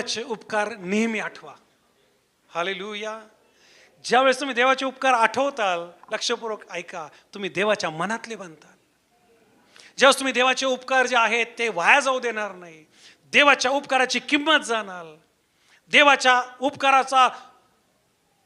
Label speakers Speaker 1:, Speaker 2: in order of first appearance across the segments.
Speaker 1: देवाचे उपकार नेहमी आठवा. हाले लुया ज्यावेळेस तुम्ही देवाचे उपकार आठवताल लक्षपूर्वक ऐका तुम्ही देवाच्या मनातले बनताल. ज्यावेळेस तुम्ही देवाचे उपकार जे आहेत ते वाया जाऊ देणार नाही. देवाच्या उपकाराची किंमत जाणार. देवाच्या उपकाराचा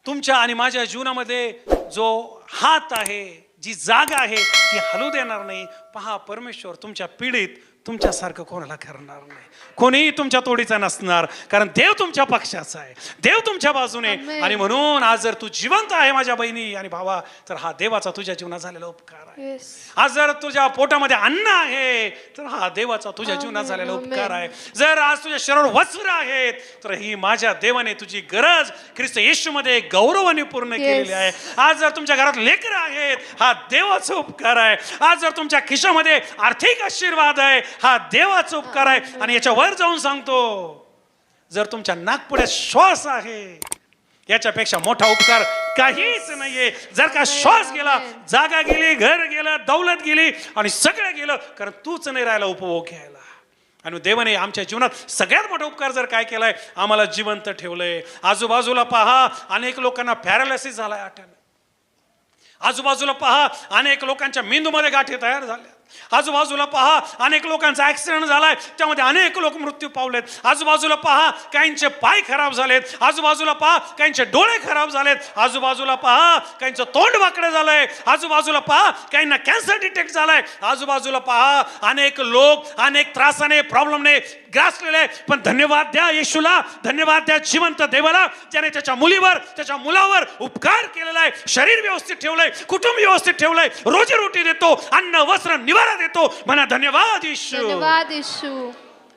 Speaker 1: तुमच्या आणि माझ्या जीवनामध्ये जो हात आहे जी जागा आहे ती हलू देणार नाही. पहा परमेश्वर तुमच्या पिढीत तुमच्यासारखं कोणाला करणार नाही. कोणीही तुमच्या तोडीचा नसणार कारण देव तुमच्या पक्षाचा आहे. देव तुमच्या बाजूने. आणि म्हणून आज जर तू जिवंत आहे माझ्या बहिणी आणि भावा तर हा देवाचा तुझ्या जीवनात झालेला उपकार आहे. आज जर तुझ्या पोटामध्ये अन्न आहे तर हा देवाचा तुझ्या जीवनात झालेला. उपकार आहे. जर आज तुझ्या शरीर वस्त्र आहेत तर ही माझ्या देवाने तुझी गरज ख्रिस्त येशूमध्ये गौरवाने पूर्ण केलेली आहे. आज जर तुमच्या घरात लेकर आहेत हा देवाचा उपकार आहे. आज जर तुमच्या खिशामध्ये आर्थिक आशीर्वाद आहे हा देवाचा उपकार आहे. आणि याच्या वर जाऊन सांगतो जर तुमच्या नागपुड्यात श्वास आहे याच्यापेक्षा मोठा उपकार काहीच नाहीये. जर का श्वास गेला जागा गेली घर गेलं दौलत गेली आणि सगळं गेलं कारण तूच नाही राहिला उपभोग घ्यायला. आणि देवाने आमच्या जीवनात सगळ्यात मोठा उपकार जर काय केलाय आम्हाला जिवंत ठेवलंय. आजूबाजूला पहा अनेक लोकांना पॅरालिसिस झालाय आठवण आजूबाजूला पहा अनेक लोकांच्या मेंदूमध्ये गाठी तयार झाल्या. आजूबाजूला पहा अनेक लोकांचा ॲक्सिडेंट झालाय. त्यामध्ये अनेक लोक मृत्यू पावलेत. आजूबाजूला पहा काहींचे पाय खराब झालेत. आजूबाजूला पहा काहींचे डोळे खराब झालेत. आजूबाजूला पहा काहींचं तोंड वाकडं झालंय. आजूबाजूला पहा काहींना कॅन्सर डिटेक्ट झालाय. आजूबाजूला पहा अनेक लोक अनेक त्रासाने प्रॉब्लेमने ग्रासलेले आहे. पण धन्यवाद द्या येशूला. धन्यवाद द्या जिवंत देवाला. ज्याने त्याच्या मुलीवर त्याच्या मुलावर उपकार केलेला आहे. शरीर व्यवस्थित ठेवलंय कुटुंब व्यवस्थित ठेवलंय. रोजी रोटी देतो. अन्न वस्त्र निवारा देतो. म्हणा धन्यवाद येशू.
Speaker 2: धन्यवाद येशू.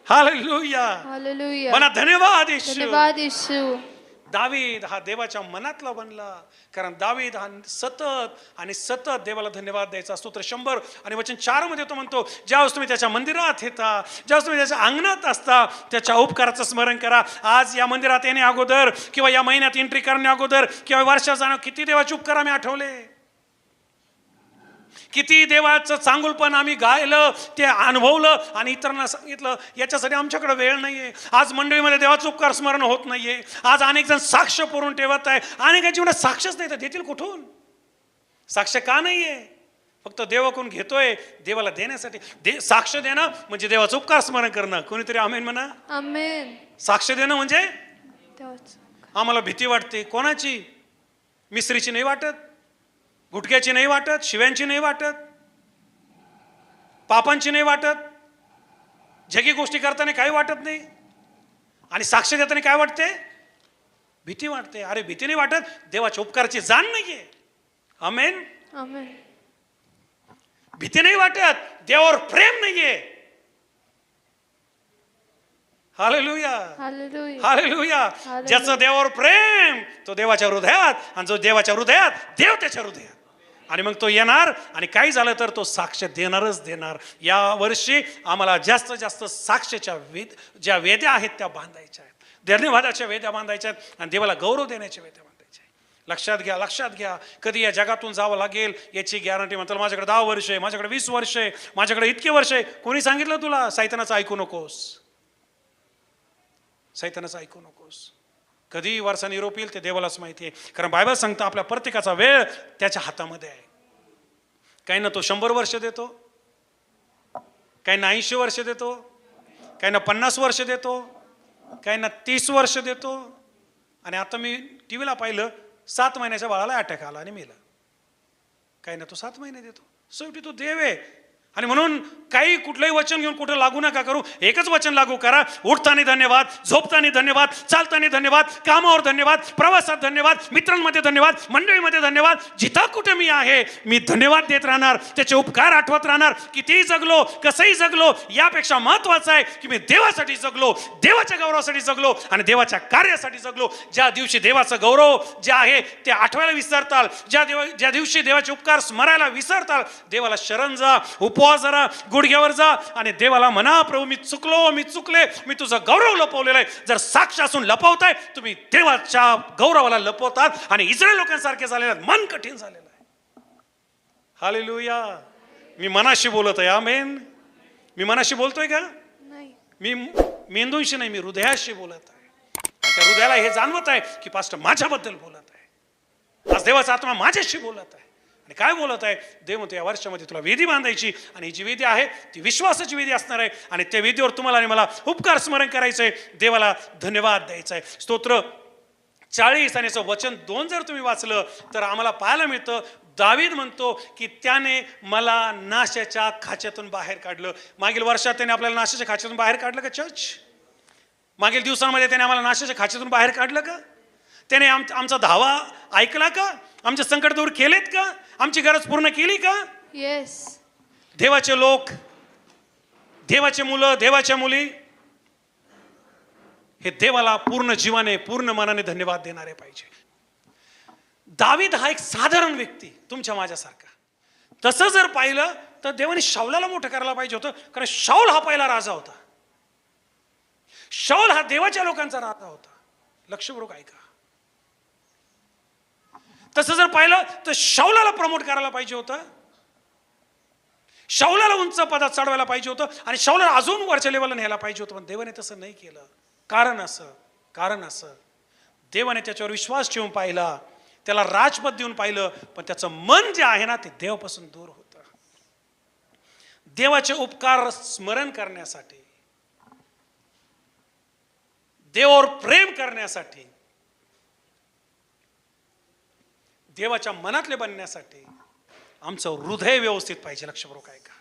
Speaker 1: हालेलुया.
Speaker 2: हालेलुया.
Speaker 1: म्हणा धन्यवाद येशू.
Speaker 2: धन्यवाद येशू.
Speaker 1: दावीद हा देवाच्या मनातला बनला. कारण दावीद हा सतत आणि सतत देवाला धन्यवाद द्यायचा स्तोत्र शंभर आणि वचन चारमध्ये तो म्हणतो ज्यावेळेस तुम्ही त्याच्या मंदिरात येता ज्यावेळेस तुम्ही त्याच्या अंगणात असता त्याच्या उपकाराचं स्मरण करा. आज या मंदिरात येणे अगोदर किंवा या महिन्यात एंट्री करण्या अगोदर किंवा वर्षात जाणं किती देवाचे उपकार आम्ही आठवले. किती देवाचं चांगुलपण आम्ही गायलं ते अनुभवलं आणि इतरांना सांगितलं याच्यासाठी आमच्याकडे वेळ नाहीये. आज मंडळीमध्ये देवाचं उपकार स्मरण होत नाहीये. आज अनेक जण साक्ष पुरून ठेवत आहे. अनेकांच्या जीवनात साक्षच नाही तर देतील कुठून? साक्ष का नाहीये? फक्त देवाकडून घेतोय? देवाला देण्यासाठी. दे साक्ष देणं म्हणजे देवाचं उपकार स्मरण करणं. कोणीतरी आमेन म्हणा.
Speaker 2: आमेन.
Speaker 1: साक्ष देणं म्हणजे? आम्हाला भीती वाटते. कोणाची? मिस्त्रीची नाही वाटत? गुटक्याची नाही वाटत शिव्यांची नाही वाटत पापांची नाही वाटत जगी गोष्टी करताना काही वाटत नाही. आणि साक्ष देताना काय वाटते? भीती वाटते. अरे भीती नाही वाटत. देवाच्या उपकाराची जाण नाहीये. अमेन भीती नाही वाटत. देवावर प्रेम नाहीये. हालेलुया.
Speaker 2: हालेलुया.
Speaker 1: हालेलुया. ज्याचं देवावर प्रेम तो देवाच्या हृदयात आणि जो देवाच्या हृदयात देव त्याच्या हृदयात. आणि मग तो येणार आणि काही झालं तर तो साक्ष देणारच देणार. या वर्षी आम्हाला जास्त जास्त साक्षच्या वेद ज्या वेद्या आहेत त्या बांधायच्या आहेत. धन्यवादाच्या वेद्या बांधायच्या आहेत आणि देवाला गौरव देण्याच्या वेद्या बांधायच्या आहेत. लक्षात घ्या लक्षात घ्या. कधी या जगातून जावं लागेल याची गॅरंटी म्हणतात माझ्याकडे दहा वर्ष आहे माझ्याकडे वीस वर्ष आहे माझ्याकडे इतके वर्ष आहे. कोणी सांगितलं तुला? साहित्याचं ऐकू नकोस. सैतानाचं ऐकू नकोस. कधी वारसा निरोप येईल ते देवालाच माहिती आहे. कारण बायबल सांगतं आपल्या प्रत्येकाचा वेळ त्याच्या हातामध्ये आहे. काहींना तो शंभर वर्ष देतो काहींना ऐंशी वर्ष देतो काहींना पन्नास वर्ष देतो काहींना तीस वर्ष देतो. आणि आता मी टी व्हीला पाहिलं सात महिन्याच्या बाळाला अटॅक आला आणि मेला. काही ना तो सात महिने देतो. शेवटी तो देव आहे. आणि म्हणून काही कुठलंही वचन घेऊन कुठं लागू नका करू. एकच वचन लागू करा. उठताना धन्यवाद झोपताना धन्यवाद चालताना धन्यवाद कामावर धन्यवाद प्रवासात धन्यवाद मित्रांमध्ये धन्यवाद मंडळीमध्ये धन्यवाद. जिथं कुठे मी आहे मी धन्यवाद देत राहणार त्याचे उपकार आठवत राहणार. कितीही जगलो कसंही जगलो यापेक्षा महत्वाचं आहे की मी देवासाठी जगलो देवाच्या गौरवासाठी जगलो आणि देवाच्या कार्यासाठी जगलो. ज्या दिवशी देवाचं गौरव जे आहे ते आठवायला विसरताल. ज्या देवा ज्या दिवशी देवाचे उपकार स्मरायला विसरताल देवाला शरण जा उपवास जरा गुडघ्यावर जा. आणि देवाला म्हणा प्रभू मी चुकलो मी चुकले मी तुझं गौरव लपवलेलं आहे. जर साक्ष असून लपवताय तुम्ही देवाच्या गौरवाला लपवतात आणि इस्रायल लोकांसारखे झालेले आहेत. मन कठीण झालेलं आहे. हालेलुया. मी मनाशी बोलत आहे आमेन. मी मनाशी बोलतोय का? मी मेंदूंशी नाही मी हृदयाशी बोलत आहे. त्या हृदयाला हे जाणवत आहे की पास्टर माझ्याबद्दल बोलत आहे. आज देवाचा आत्मा माझ्याशी बोलत आहे. आणि काय बोलत आहे? देव म्हणतो या वर्षामध्ये तुला वेदी बांधायची आणि ही जी वेदी आहे ती विश्वासाची वेदी असणार आहे. आणि त्या वेदीवर तुम्हाला आणि मला उपकार स्मरण करायचं आहे. देवाला धन्यवाद द्यायचा आहे. स्तोत्र चाळीस आणि याचं वचन दोन जर तुम्ही वाचलं तर आम्हाला पाहायला मिळतं दावीद म्हणतो की त्याने मला नाशाच्या खाच्यातून बाहेर काढलं. मागील वर्षात त्याने आपल्याला नाशाच्या खाच्यातून बाहेर काढलं का चर्च मागील दिवसांमध्ये त्याने आम्हाला नाशाच्या खाच्यातून बाहेर काढलं का? त्याने आम आमचा धावा ऐकला का? आमचे संकट दूर केलेत का? आमची गरज पूर्ण केली का?
Speaker 2: येस
Speaker 1: देवाचे लोक देवाचे मुलं देवाच्या मुली हे देवाला पूर्ण जीवाने पूर्ण मनाने धन्यवाद देणारे पाहिजे. दावीद हा एक साधारण व्यक्ती तुमच्या माझ्यासारखा. तसं जर पाहिलं तर देवाने शावलाला मोठं करायला पाहिजे होतं कारण शाऊल हा पहिला राजा होता. शाऊल हा देवाच्या लोकांचा राजा होता. लक्षपूर्वक ऐका? तसं जर पाहिलं तर शौलाला प्रमोट करायला पाहिजे होतं. शौलाला उंच पदात चढवायला पाहिजे होतं आणि शौलाला अजून वरच्या लेवलला न्यायला पाहिजे होतं पण देवाने तसं नाही केलं. कारण असं कारण असं. देवाने त्याच्यावर विश्वास ठेवून पाहिला त्याला राजपद देऊन पाहिलं पण त्याचं मन जे आहे ना ते देवापासून दूर होतं. देवाचे उपकार स्मरण करण्यासाठी देवावर प्रेम करण्यासाठी देवाच्या मनातले बनण्यासाठी आमचं हृदय व्यवस्थित पाहिजे लक्षपूर्वक आहे का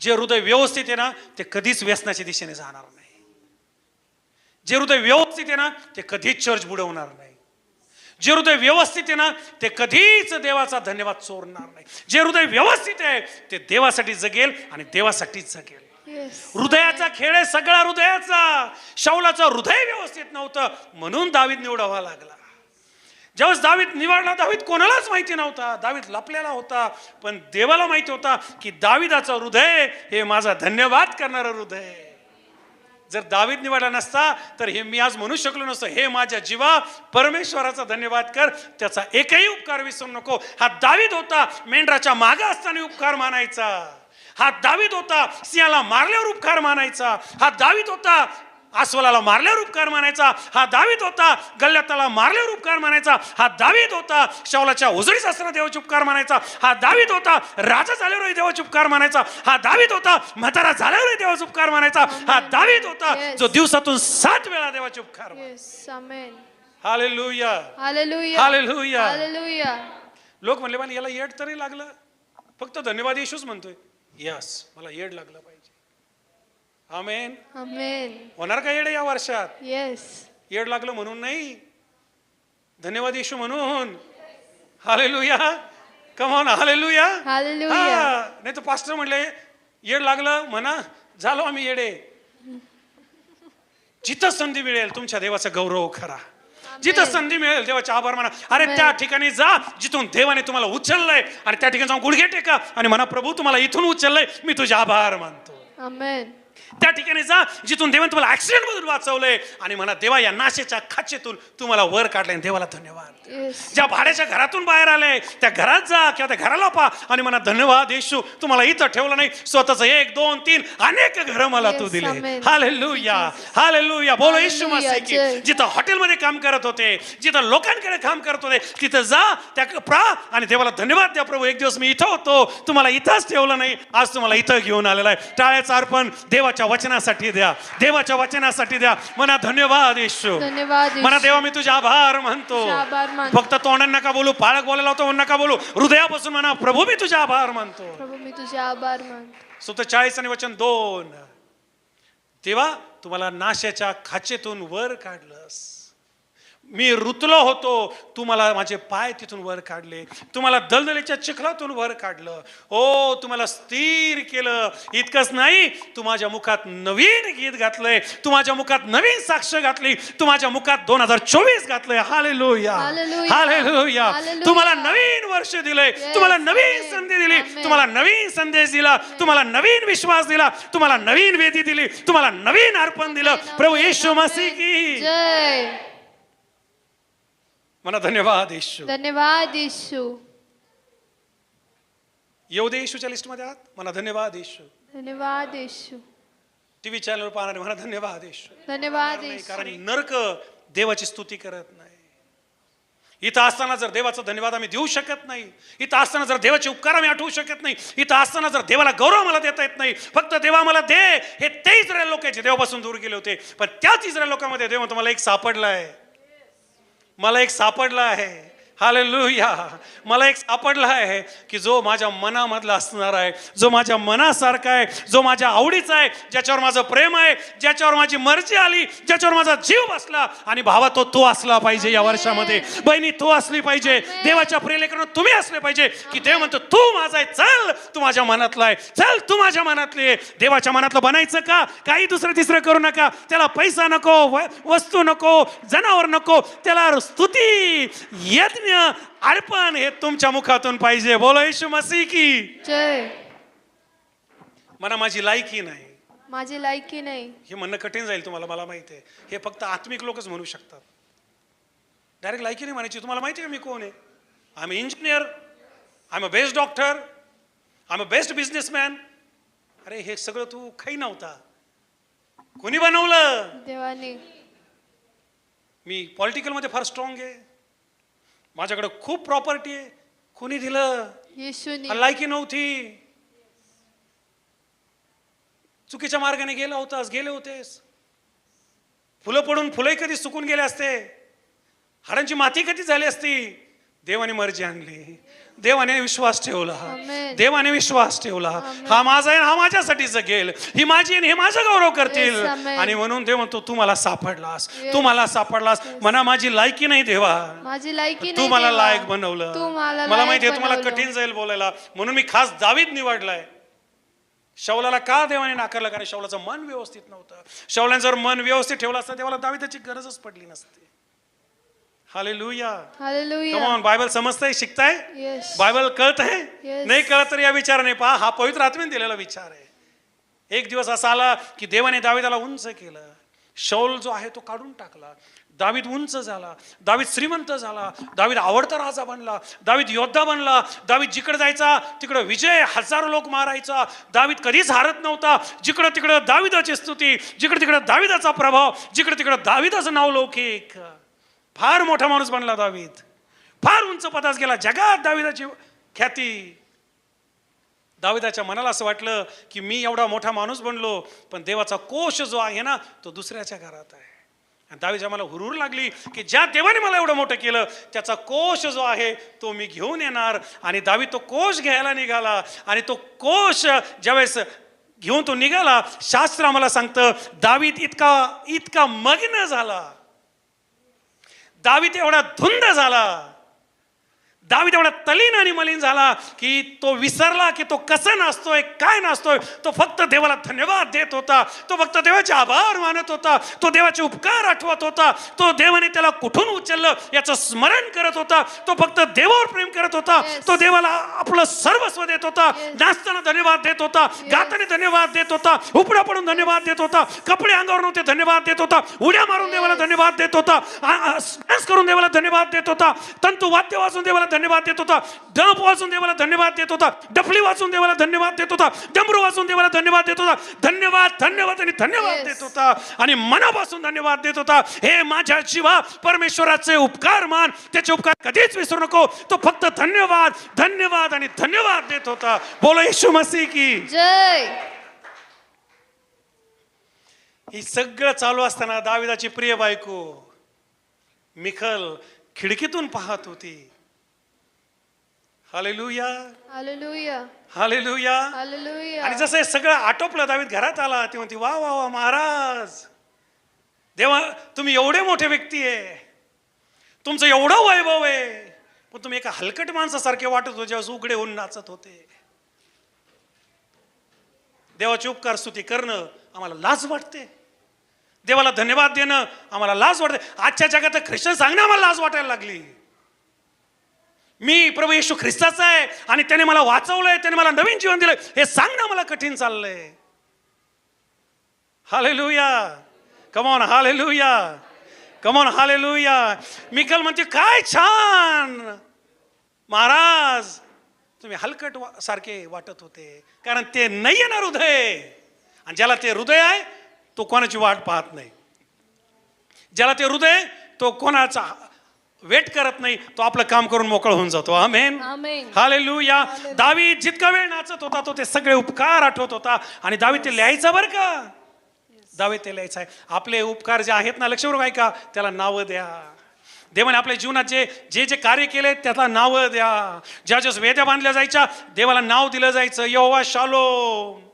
Speaker 1: जे हृदय व्यवस्थित आहे ना ते कधीच व्यसनाच्या दिशेने जाणार नाही. जे हृदय व्यवस्थित आहे ना ते कधीच चर्च बुडवणार नाही. जे हृदय व्यवस्थित आहे ना ते कधीच देवाचा धन्यवाद चोरणार नाही. जे हृदय व्यवस्थित आहे ते देवासाठी जगेल आणि देवासाठीच जगेल. हृदयाचा खेळ आहे सगळा हृदयाचा. शाऊलाचं हृदय व्यवस्थित नव्हतं म्हणून दावीद निवडावा लागला. ज्यावेळेस दावीत निवडला दावीत कोणालाच माहिती नव्हता. दावीत लपलेला होता पण देवाला माहिती होता की दाविदाचं हृदय हे माझा धन्यवाद करणारं हृदय जर दावीद निवडला नसता तर हे मी आज म्हणू शकलो नसतो. हे माझ्या जीवा परमेश्वराचा धन्यवाद कर. त्याचा एकही उपकार विसरू नको. हा दावीद होता मेंढराच्या मागे असताना उपकार मानायचा. हा दावीद होता सिंहाला मारल्यावर उपकार मानायचा. हा दावीद होता अस्वलाला मारल्यावर उपकार मानायचा हा दावीद होता गल्ल्याताला मारल्यावर उपकार मानायचा हा दावीद होता शावलाच्या उजळीत असताना देवाचे उपकार मानायचा हा दावीद होता राजा झाल्यावरही देवाचे उपकार मानायचा हा दावीद होता म्हातारा झाल्यावरही देवाचे उपकार मानायचा हा दावीद होता. जो दिवसातून सात वेळा देवाचे उपकार लोक म्हणले मला याला येड तरी लागलं? फक्त धन्यवाद येशूच म्हणतोय. यस मला येड लागलं आमेन
Speaker 2: आमेन
Speaker 1: होणार का येड या वर्षात?
Speaker 2: येस
Speaker 1: येड लागलं म्हणून नाही? धन्यवाद येशू म्हणून. हालेलुया कमॉन हालेलुया
Speaker 2: हालेलुया
Speaker 1: नाही तर पास्टर म्हणले येड लागलं म्हणा झालो आम्ही येडे. जिथं संधी मिळेल तुमच्या देवाचा गौरव खरा जिथं संधी मिळेल देवाचे आभार माना. अरे. त्या ठिकाणी जा जिथून देवाने तुम्हाला उचललंय. आणि त्या ठिकाणी जाऊन गुडघे टेका आणि म्हणा प्रभू तुम्हाला इथून उचललंय. मी तुझे आभार मानतो.
Speaker 2: आमेन
Speaker 1: त्या ठिकाणी जा जिथून देवाने तुम्हाला ऍक्सिडेंट मधून वाचवलंय. आणि म्हणा देवा या नाशेच्या खाचेतून तुम्हाला वर काढलंय देवाला धन्यवाद. ज्या भाड्याच्या घरातून बाहेर आले त्या घरात जा किंवा त्या घराला पा आणि म्हणा धन्यवाद येशू तुम्हाला इथं ठेवलं नाही. स्वतःच एक दोन तीन अनेक घरं मला तू दिले. हालेलुया हालेलुया बोलो येशू मसीह की. जिथं हॉटेलमध्ये काम करत होते जिथं लोकांकडे काम करत होते तिथं जा त्या प्रा आणि देवाला धन्यवाद द्या प्रभू एक दिवस मी इथं होतो. तुम्हाला इथंच ठेवलं नाही. आज तुम्हाला इथं घेऊन आलेला आहे. टाळ्याचं अर्पण देवाच्या वचनासाठी द्या. देवाच्या वचनासाठी द्या. म्हणा धन्यवाद येशू.
Speaker 2: येशू.
Speaker 1: देवा मी तुझे आभार मानतो. फक्त तोंडाने नका बोलू पाळक बोलायला होतो नका बोलू. हृदयापासून म्हणा प्रभू मी तुझे आभार मानतो.
Speaker 2: प्रभू मी तुझे आभार मानतो.
Speaker 1: सुत चाळीस आणि वचन दोन. तेव्हा तुम्हाला नाशाच्या खाचेतून वर काढलंस. मी रुतलो होतो. तुम्हाला माझे पाय तिथून वर काढले. तुम्हाला दलदलीच्या चिखलातून वर काढलं. ओ तुम्हाला स्थिर केलं. इतकंच नाही तू माझ्या मुखात नवीन गीत घातलंय. तू माझ्या मुखात नवीन साक्ष घातली. तू माझ्या मुखात दोन हजार चोवीस घातलंय. हाले लोया
Speaker 2: Hallelujah.
Speaker 1: हालेलुया.
Speaker 2: Hallelujah.
Speaker 1: तुम्हाला नवीन वर्ष दिलंय. तुम्हाला नवीन. संधी दिली. तुम्हाला नवीन संदेश दिला. तुम्हाला नवीन विश्वास दिला. तुम्हाला नवीन वेदी दिली. तुम्हाला नवीन अर्पण दिलं. प्रभू येशू मसीह की.
Speaker 2: जय.
Speaker 1: म्हणा धन्यवाद येशू
Speaker 2: धन्यवाद येशू
Speaker 1: येऊ दे येशूच्या लिस्टमध्ये आहात म्हणा धन्यवाद येशू
Speaker 2: धन्यवाद येशू
Speaker 1: टीव्ही चॅनलवर पाहणारे म्हणा धन्यवाद ईश्वर
Speaker 2: धन्यवाद
Speaker 1: नाही,
Speaker 2: येशू
Speaker 1: कारण नरक देवाची स्तुती करत नाही इथं असताना जर देवाचा धन्यवाद आम्ही देऊ शकत नाही इथं असताना जर देवाचे उपकार आम्ही आठवू शकत नाही इथं असताना जर देवाला गौरव मला देता येत नाही फक्त देवा मला दे हे ते इस्रायल लोक आहेत जे देवापासून दूर गेले होते पण त्याच इस्रायल लोकांमध्ये देव मला एक सापडला आहे मला एक सापडला आहे. हालेलुया. मला एक सापडला आहे की जो माझ्या मनामधला असणार आहे जो माझ्या मनासारखा आहे जो माझ्या आवडीचा आहे ज्याच्यावर माझं प्रेम आहे ज्याच्यावर माझी मर्जी आली ज्याच्यावर माझा जीव बसला आणि भावा तो तू असला पाहिजे या वर्षामध्ये. बहिणी तू असली पाहिजे. देवाच्या प्रियलेकरांना तुम्ही असले पाहिजे की देव म्हणतो तू माझा आहे चल तू माझ्या मनातला आहे चल तू माझ्या मनातली आहे. देवाच्या मनातलं बनायचं का? काही दुसरं तिसरं करू नका. त्याला पैसा नको वस्तू नको जनावर नको त्याला स्तुती यज्ञ अर्पण हे तुमच्या मुखातून पाहिजे. बोलो येशू मसीह की?
Speaker 2: जय.
Speaker 1: मला माझी लायकी नाही.
Speaker 2: माझी लायकी नाही.
Speaker 1: हे म्हणणं कठीण जाईल तुम्हाला मला माहिती आहे. हे फक्त आत्मिक लोकच म्हणू शकतात. डायरेक्ट लायकी नाही म्हणायची. तुम्हाला माहिती आहे का मी कोण आहे? I am engineer I am a best doctor I am a best businessman अरे हे सगळं तू काही नव्हता. कोणी बनवलं?
Speaker 2: देवाने.
Speaker 1: मी पॉलिटिकलमध्ये फार स्ट्रॉंग आहे. माझ्याकडे खूप प्रॉपर्टी आहे. कोणी दिलं?
Speaker 2: येशूनी.
Speaker 1: लायकी नव्हती. चुकीच्या मार्गाने गेला होतास गेले होतेस. फुलं पडून फुलंही कधी सुकून गेले असते? हाडांची माती कधी झाली असती? देवाने मर्जी आणली. देवाने विश्वास ठेवला.
Speaker 2: Amen.
Speaker 1: देवाने विश्वास ठेवला. हा माझा आहे हा माझ्यासाठी जगेल ही माझी हे माझा गौरव करतील. आणि म्हणून देव म्हणतो तू मला सापडलास. तू मला सापडलास. म्हणा माझी लायकी नाही देवा.
Speaker 2: माझी लायकी
Speaker 1: तू मला. लायक बनवलं.
Speaker 2: तू मला
Speaker 1: माहिती आहे तुम्हाला. कठीण जाईल बोलायला. म्हणून मी खास दावीद निवडलाय. शौलाला का देवाने नाकारलं? कारण शौलाचं मन व्यवस्थित नव्हतं. शौलाने जर मन व्यवस्थित ठेवलं असतं देवाला दाविदाची गरजच पडली नसते. Hallelujah
Speaker 2: hallelujah
Speaker 1: come on Bible समजताय शिकताय?
Speaker 2: येस
Speaker 1: बायबल कळत आहे
Speaker 2: Yes.
Speaker 1: नाही कळत तर या विचाराने पहा हा पवित्र आत्म्याने दिलेला विचार आहे. एक दिवस असा आला की देवाने दाविदाला उंच केलं. शौल जो आहे तो काढून टाकला. दावीद उंच झाला. दावीद श्रीमंत झाला. दावीद आवडता राजा बनला. दावीद योद्धा बनला. दावीद जिकडे जायचा तिकडं विजय हजारो लोक मारायचा. दावीद कधीच हारत नव्हता. जिकडं तिकडं दाविदाची स्तुती जिकडे तिकडं दाविदाचा प्रभाव जिकडे तिकडं दाविदाचं नाव लौकिक. फार मोठा माणूस बनला दावीद. फार उंच पदास गेला. जगात दाविदाची ख्याती. दाविदाच्या मनाला असं वाटलं की मी एवढा मोठा माणूस बनलो पण देवाचा कोश जो आहे ना तो दुसऱ्याच्या घरात आहे. आणि दावीच्या मला हुरूर लागली की ज्या देवाने मला एवढं मोठं केलं त्याचा कोश जो आहे तो मी घेऊन येणार. आणि दावी तो कोश घ्यायला निघाला. आणि तो कोश ज्यावेळेस घेऊन तो निघाला शास्त्र आम्हाला सांगतं दावीत इतका इतका मग्न झाला. दावीद एवढा धुंद झाला. दावीद एवढा तलीन आणि मलिन झाला की तो विसरला की तो कसं नाचतोय काय नाचतोय? तो फक्त देवाला धन्यवाद देत होता. तो फक्त देवाचे आभार मानत होता. तो देवाचे उपकार आठवत होता. तो देवाने त्याला कुठून उचललं याचं स्मरण करत होता. तो फक्त देवावर प्रेम करत होता. तो देवाला आपलं सर्वस्व देत होता. नाचताना धन्यवाद देत होता. गाताना धन्यवाद देत होता. उपडा पडून धन्यवाद देत होता. कपडे अंगावर नव्हते धन्यवाद देत होता. उड्या मारून देवाला धन्यवाद देत होता. डान्स करून देवाला धन्यवाद देत होता. तंतू वाद्य वाजून देवाला धन्यवाद देत होता. डप वाजून देवाला धन्यवाद देत होता. डफली वाजून देवाला धन्यवाद देत होता. डमरू वाजून देवाला धन्यवाद देत होता. धन्यवाद धन्यवाद आणि धन्यवाद. देत होता. आणि मनापासून धन्यवाद देत होता. हे माझ्या जीवा परमेश्वराचे उपकार मान. त्याचे उपकार कधीच विसरू नको. तो फक्त धन्यवाद धन्यवाद आणि धन्यवाद देत होता. बोलो येशू मसीह की.
Speaker 2: जय.
Speaker 1: ही सगळं चालू असताना दाविदाची प्रिय बायको मिखल खिडकीतून पाहत होती. हालेलुया
Speaker 2: हालेलुया
Speaker 1: हालेलुया
Speaker 2: हालेलुया
Speaker 1: आणि जसं हे सगळं आटोपलं दावीद घरात आला ती म्हणती वा वा वा महाराज. देवा तुम्ही एवढे मोठे व्यक्ती आहे. तुमचं एवढं वैभव आहे. पण तुम्ही एका हलकट माणसासारखे वाटत होते जेव्हा उघडे होऊन नाचत होते. देवाची उपकार स्तुती करणं आम्हाला लाज वाटते. देवाला धन्यवाद देणं आम्हाला लाज वाटते. आजच्या जगात ख्रिश्चन सांगणं आम्हाला लाज वाटायला लागली. मी प्रभू येशू ख्रिस्ताचा आहे आणि त्याने मला वाचवलंय त्याने मला नवीन जीवन दिलंय. हे सांगणं मला कठीण चाललंय. Hallelujah come on hallelujah come on मी मिकल म्हणते काय छान. महाराज तुम्ही हलकट वा- सारखे वाटत होते कारण ते नाही येणार हृदय. आणि ज्याला ते हृदय आहे तो कोणाची वाट पाहत नाही. ज्याला ते हृदय तो कोणाचा वेट करत नाही तो आपलं काम करून मोकळ होऊन जातो. आमेन.
Speaker 2: Amen.
Speaker 1: हालेलुया. दावी जितका वेळ नाचत होता तो ते सगळे उपकार आठवत होता. आणि दावी ते लिहायचं बरं का? दावी ते लिहायचं आहे. आपले उपकार जे आहेत ना लक्षपूर्वक ऐका त्याला नावं द्या. देवाने आपल्या जीवनात जे जे जे कार्य केले त्याला नावं द्या. ज्या ज्या वेद्या बांधल्या जायच्या देवाला नाव दिलं जायचं. यहोवा शालो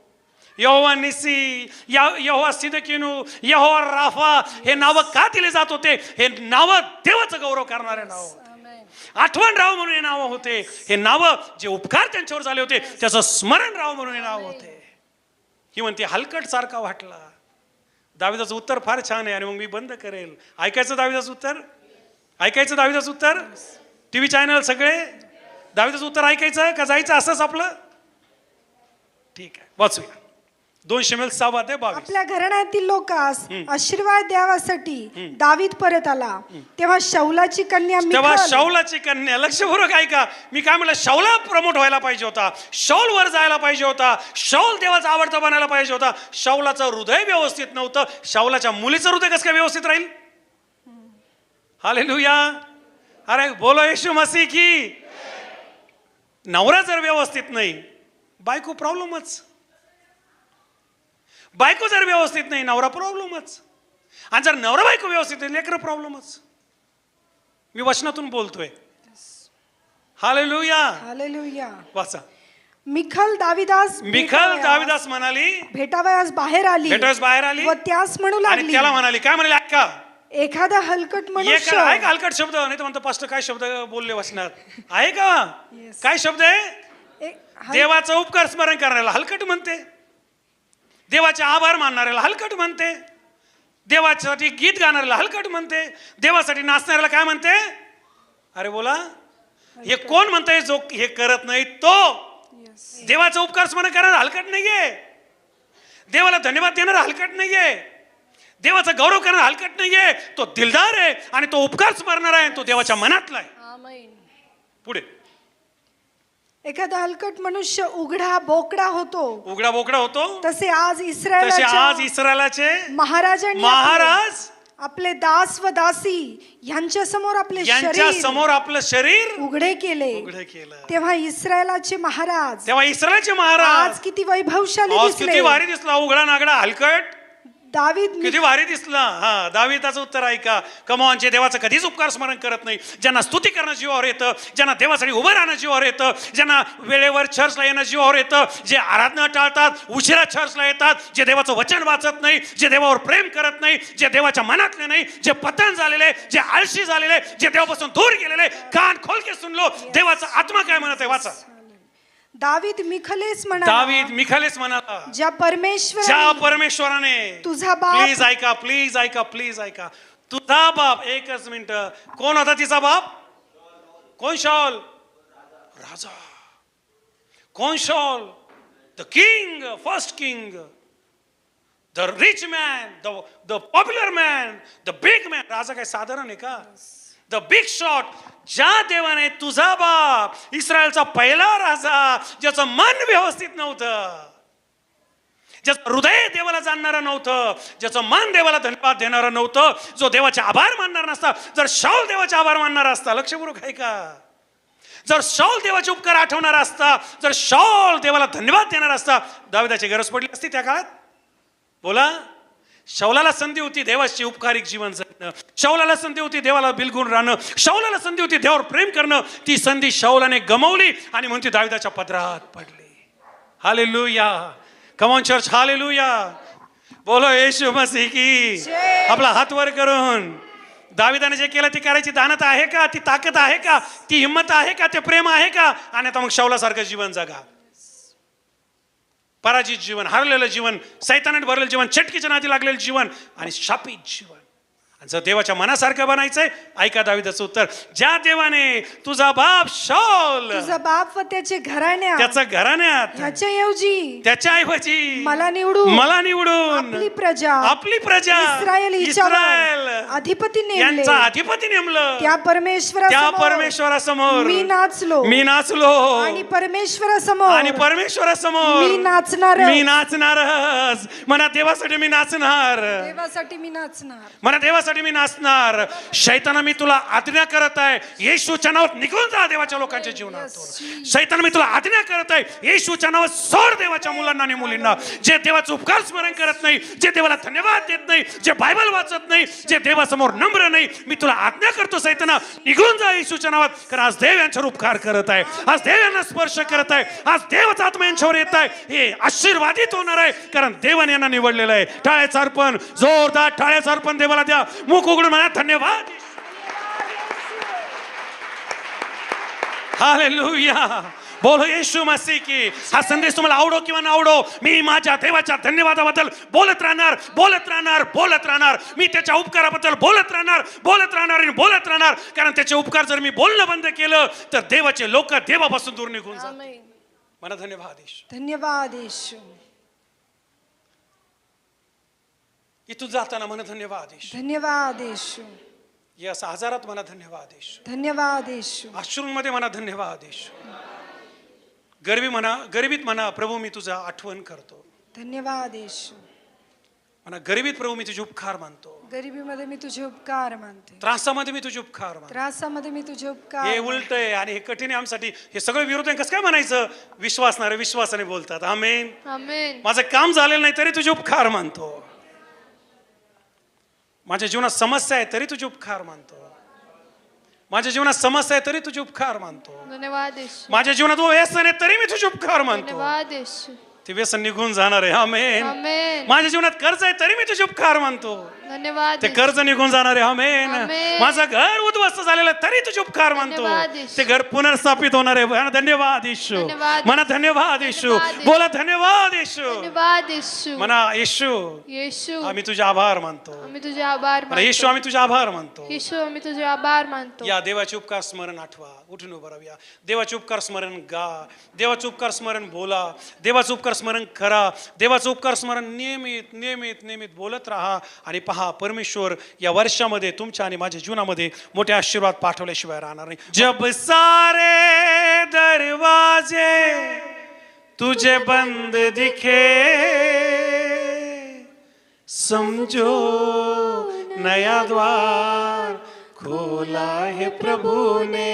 Speaker 1: यहोवा निसी या यहोवा सिदकिनू यहोवा राफा हे नावं का दिले जात होते? हे नावं देवाचं गौरव करणारे नाव आठवण राव म्हणून हे नाव होते. हे नाव जे उपकार त्यांच्यावर झाले होते त्याचं स्मरण राव म्हणून हे नाव होते. ही म्हणते हलकट सारखा वाटला. दाविदाचं उत्तर फार छान आहे आणि मग मी बंद करेल. ऐकायचं दाविदाचं उत्तर? ऐकायचं दाविदाचं उत्तर? टी व्ही चॅनल सगळे? दाविदाचं उत्तर ऐकायचं का जायचं असंच आपलं? ठीक आहे वाचूया. दोन शिमेल सहा ते बावीस.
Speaker 3: आपल्या घराण्यातील लोकास आशीर्वाद द्यावासाठी दावीद परत आला. तेव्हा शौलाची कन्या
Speaker 1: तेव्हा
Speaker 3: मिखल
Speaker 1: शौलाची कन्या लक्षपूर्वक ऐका. मी काय म्हणलं शौला प्रमोट व्हायला पाहिजे होता. शौल वर जायला पाहिजे होता. शौल देवाचा आवडता बनायला पाहिजे होता. शौलाचं हृदय व्यवस्थित नव्हतं. शौलाच्या मुलीचं हृदय कसं काय व्यवस्थित राहील? हालेलुया. अरे बोलो येशू मसी की. नवरा जर व्यवस्थित नाही बायको प्रॉब्लेमच बायको जर व्यवस्थित नाही नवरा प्रॉब्लेमच आणि जर नवरा बायको व्यवस्थित नाही लेकरं प्रॉब्लेमच मी वचनातून बोलतोय. हालेलुया
Speaker 3: हालेलुया
Speaker 1: वाचा.
Speaker 3: मिखल दाविदास
Speaker 1: मिखल दाविदास म्हणाली.
Speaker 3: भेटावयास बाहेर आली.
Speaker 1: भेटावयास बाहेर आली.
Speaker 3: व त्यास म्हणू लागली.
Speaker 1: त्याला म्हणाली काय म्हणाली ऐका.
Speaker 3: एखादा हलकट मनुष्य.
Speaker 1: आहे का हलकट शब्द नाही तर म्हणतो पास्ट काय शब्द बोलले वचनात? आहे का. काय शब्द आहे? देवाचं उपकार स्मरण करणाऱ्याला हलकट म्हणते. देवाचे आभार मानणाऱ्याला हलकट म्हणते. देवासाठी गीत गाणाऱ्याला हलकट म्हणते. देवासाठी नाचणाऱ्याला काय म्हणते? अरे बोला हे कोण म्हणतंय जो हे करत नाही तो. देवाचा उपकार स्मरण करणारा हलकट नाहीये. देवाला धन्यवाद देणारा हलकट नाहीये. देवाचा गौरव करणारा हलकट नाहीये. तो दिलदार आहे आणि तो उपकार स्मरणार आहे तो देवाच्या मनातला आहे. पुढे.
Speaker 3: एखादा हलकट मनुष्य उघडा बोकडा होतो.
Speaker 1: उघडा बोकडा होतो?
Speaker 3: तसे आज
Speaker 1: तसे आज इस्रायलाचे
Speaker 3: महाराजांनी
Speaker 1: महाराज
Speaker 3: आपले- दास व दासी यांच्या समोर आपले
Speaker 1: यांच्या
Speaker 3: शरीर
Speaker 1: समोर आपलं शरीर
Speaker 3: उघडे केले.
Speaker 1: उघडं केलं.
Speaker 3: तेव्हा इस्रायलाचे महाराज
Speaker 1: तेव्हा इस्रायलचे
Speaker 3: आज
Speaker 1: महाराज
Speaker 3: किती वैभवशाली
Speaker 1: आज किती
Speaker 3: दिसले
Speaker 1: भारी दिसला उघडा नागडा हलकट.
Speaker 3: दावीद
Speaker 1: किती भारी दिसला? हा दाविदाचं उत्तर ऐका. कमावांचे देवाचं कधीच उपकार स्मरण करत नाही ज्यांना स्तुती करणं जीवावर येतं ज्यांना देवासाठी उभं राहणं जीवावर येतं ज्यांना वेळेवर चर्चला येणं जीवावर येतं जे आराधना टाळतात उशिरा चर्चला येतात जे देवाचं वचन वाचत नाही जे देवावर प्रेम करत नाही जे देवाच्या मनातले नाही जे पतन झालेले जे आळशी झालेले जे देवापासून दूर गेलेले कान खोलके सुनलो देवाचा आत्मा काय म्हणत आहे? वाचा.
Speaker 3: दावीद मिखलेस म्हणाला
Speaker 1: दावीद मिखालेस म्हणाला
Speaker 3: ज्या
Speaker 1: ज्या
Speaker 3: परमेश्वर
Speaker 1: परमेश्वराने
Speaker 3: तुझा बाप-
Speaker 1: प्लीज ऐका प्लीज ऐका प्लीज ऐका. तुझा बाप एकच मिनिट. कोण होता तिचा बाप? कोण शॉल राजा. कोण shall the king first king the rich man the the popular man the big man राजा काय साधारण आहे का? द बिग शॉट ज्या देवाने तुझा बाप इस्रायलचा पहिला राजा ज्याचं मन व्यवस्थित नव्हतं ज्याचं हृदय देवाला जाणणारं नव्हतं ज्याचं मन देवाला धन्यवाद देणारं नव्हतं जो देवाचे आभार मानणार नसता जर शाऊल देवाचे आभार मानणार असता लक्षपूर्वक आहे का? जर शॉल देवाचे उपकार आठवणारा असता जर शॉल देवाला धन्यवाद देणार असता दाविदाची गरज पडली असती त्या काळात? बोला. शौलाला संधी होती देवाची उपकारिक जीवन जगणं. शौलाला संधी होती देवाला बिलगुन राहणं. शौलाला संधी होती देवावर प्रेम करणं. ती संधी शौलाने गमावली आणि म्हणते दाविदाच्या पदरात पडली. Hallelujah. Come on church hallelujah. बोलो येशू मसीह की. आपला हात वर करून. दाविदाने जे केलं ती करायची दानत आहे का? ती ताकद आहे का? ती हिंमत आहे का? ते प्रेम आहे का? आणि आता मग शौलासारखं जीवन जगा. पराजित जीवन हरलेलं जीवन सैतानात भरलेलं जीवन चटकीच्या नादी लागलेलं जीवन आणि शापित जीवन. आणि जर देवाच्या मनासारखं बनायचंय ऐका दाविदाचं उत्तर. ज्या देवाने तुझा बाप शौल
Speaker 3: तुझा बाप व त्याचे घराण्या
Speaker 1: त्याचं घराण्यात
Speaker 3: ऐवजी
Speaker 1: त्याच्या ऐवजी
Speaker 3: मला निवडून
Speaker 1: मला निवडून
Speaker 3: आपली प्रजा
Speaker 1: आपली प्रजा
Speaker 3: इस्रायल
Speaker 1: इस्रायल
Speaker 3: अधिपती नेमले.
Speaker 1: यांचा अधिपती नेमलं.
Speaker 3: त्या परमेश्वरा
Speaker 1: त्या परमेश्वरासमोर
Speaker 3: मी नाचलो.
Speaker 1: मी नाचलो.
Speaker 3: आणि परमेश्वरासमोर
Speaker 1: आणि परमेश्वरासमोर
Speaker 3: मी नाचणार
Speaker 1: मी नाचणारच. म्हणा देवासाठी मी नाचणार.
Speaker 3: देवासाठी मी नाचणार.
Speaker 1: म्हणा देवासाठी मी नाचणार. शैताना मी तुला आज्ञा करत आहे. येशूच्या नावात निघून जा देवाच्या लोकांच्या जीवनातून. शैतान मी तुला आज्ञा करत आहे. येशूच्या नावात सोड देवाच्या मुलांना आणि मुलींना. जे देवाचं उपकार स्मरण करत नाही जे देवाला धन्यवाद देत नाही जे बायबल वाचत नाही जे देवासमोर नम्र नाही मी तुला आज्ञा करतो सैताना निघून जा येशूच्या नावात कारण आज देव यांच्यावर उपकार करत आहे. आज देव यांना स्पर्श करत आहे. आज देवाचा आत्मा यांच्यावर येत आहे. हे आशीर्वादित होणार आहे. कारण देवाने यांना निवडलेलं आहे. टाळ्याचं अर्पण जोरदार टाळ्याचं अर्पण देवाला द्या. मुख उघडून म्हणा धन्यवाद. हालेलुया. बोलो येशू मसीह की हा संदेश तुम्हाला आवडो किंवा ना आवडो मी माझ्या देवाच्या धन्यवादाबद्दल बोलत राहणार बोलत राहणार बोलत राहणार. मी त्याच्या उपकाराबद्दल बोलत राहणार बोलत राहणार आणि बोलत राहणार. कारण त्याचे उपकार जर मी बोलणं बंद केलं तर देवाचे लोक देवापासून दूर निघून जातात. मला धन्यवाद
Speaker 3: धन्यवाद येशू.
Speaker 1: इथून जाताना म्हणा धन्यवाद येशू.
Speaker 3: धन्यवाद येशू.
Speaker 1: या आजारात म्हणा धन्यवाद येशू.
Speaker 3: धन्यवाद येशू.
Speaker 1: अश्रूंमध्ये म्हणा धन्यवाद येशू. गरबी म्हणा गरिबीत म्हणा प्रभू मी तुझा आठवण करतो.
Speaker 3: धन्यवाद येशू.
Speaker 1: म्हणा गरिबीत प्रभू मी तुझे उपकार मानतो.
Speaker 3: गरिबीमध्ये मी तुझे उपकार मानते.
Speaker 1: त्रासामध्ये मी तुझे उपकार मानतो.
Speaker 3: त्रासामध्ये मी तुझे
Speaker 1: हे
Speaker 3: उपकार
Speaker 1: उलट आहे आणि हे कठीण आहे आमच्यासाठी हे सगळं विरोध आहे कसं काय म्हणायचं? विश्वासणारे विश्वासाने बोलतात. आमेन
Speaker 2: आमेन
Speaker 1: माझं काम झालेलं नाही तरी तुझे उपकार मानतो. माझ्या जीवनात समस्या आहे तरी तुझे उपकार मानतो. माझ्या जीवनात समस्या आहे तरी तुझे उपकार मानतो.
Speaker 2: धन्यवाद
Speaker 1: माझ्या जीवनात व्यसन आहे तरी मी तुझे उपकार मानतो. ते व्यसन निघून जाणार आहे आमेन. माझ्या जीवनात कर्ज आहे तरी मी तुझे उपकार मानतो.
Speaker 2: धन्यवाद
Speaker 1: ते. कर्ज निघून जाणार आमेन. माझं घर उद्ध्वस्त झालेलं तरी तुझे उपकार मानतो. ते घर पुनर्स्थापित होणार आहे. धन्यवाद येशू. म्हणा धन्यवाद येशू. बोला धन्यवाद येशू.
Speaker 2: धन्यवाद येशू.
Speaker 1: म्हणा येशू.
Speaker 2: येशू.
Speaker 1: आम्ही तुझे आभार मानतो.
Speaker 2: आम्ही तुझे आभार
Speaker 1: येशू आम्ही तुझे आभार मानतो.
Speaker 2: येशू आम्ही तुझे आभार मानतो.
Speaker 1: या देवाचे उपकार स्मरण आठवा. उठून उभं राहूया. देवाचे उपकार स्मरण गा. देवाचे उपकार स्मरण बोला. देवाचं उपकार स्मरण करा. देवाचं उपकार स्मरण नियमित नियमित नियमित बोलत राहा. आणि पहा परमेश्वर या वर्षामध्ये तुमच्या आणि माझ्या जीवनामध्ये मोठे आशीर्वाद पाठवल्याशिवाय राहणार नाही. जब सारे दरवाजे तुझे बंद दिखे समझो नया द्वार खोला है प्रभु ने।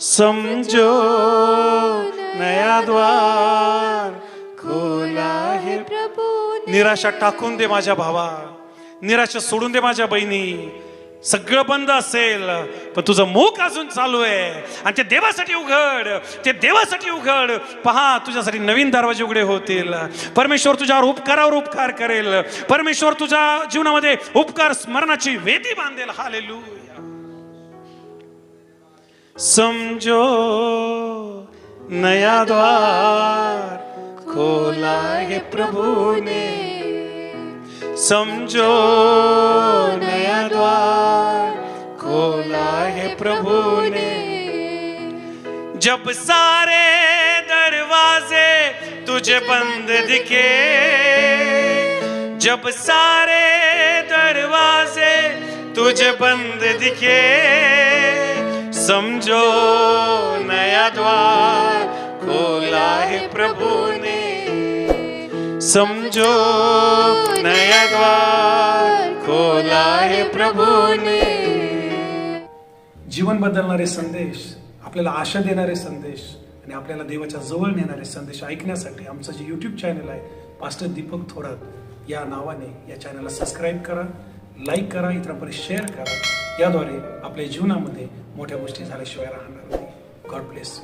Speaker 1: समझो नया द्वार निराशा टाकून दे माझ्या भावा. निराशा सोडून दे माझ्या बहिणी. सगळं बंद असेल पण तुझं मुख अजून चालू आहे. आणि ते देवासाठी उघड ते देवासाठी उघड. पहा तुझ्यासाठी नवीन दरवाजे उघडे होतील. परमेश्वर तुझ्यावर उपकारावर उपकार करेल. परमेश्वर तुझ्या जीवनामध्ये उपकार स्मरणाची वेदी बांधेल. हालेलू समजो नया द्वार. खोला है प्रभु ने। समझो नया द्वार खोला है प्रभु ने। जब सारे दरवाजे तुझे बंद दिखे, जब सारे दरवाजे तुझे बंद दिखे, समझो नया द्वार बोला है प्रभु ने समझो नया द्वार खोला है प्रभु ने जीवन बदलणारे संदेश आपल्याला आशा देणारे संदेश आणि आपल्याला देवाच्या जवळ नेणारे संदेश ऐकण्यासाठी आमचं जे यूट्यूब चॅनल आहे पास्टर दीपक थोरात या नावाने या चॅनलला सबस्क्राईब करा लाईक करा इतरांपर्यंत शेअर करा. याद्वारे आपल्या जीवनामध्ये मोठ्या गोष्टी झाल्याशिवाय राहणार नाही. God bless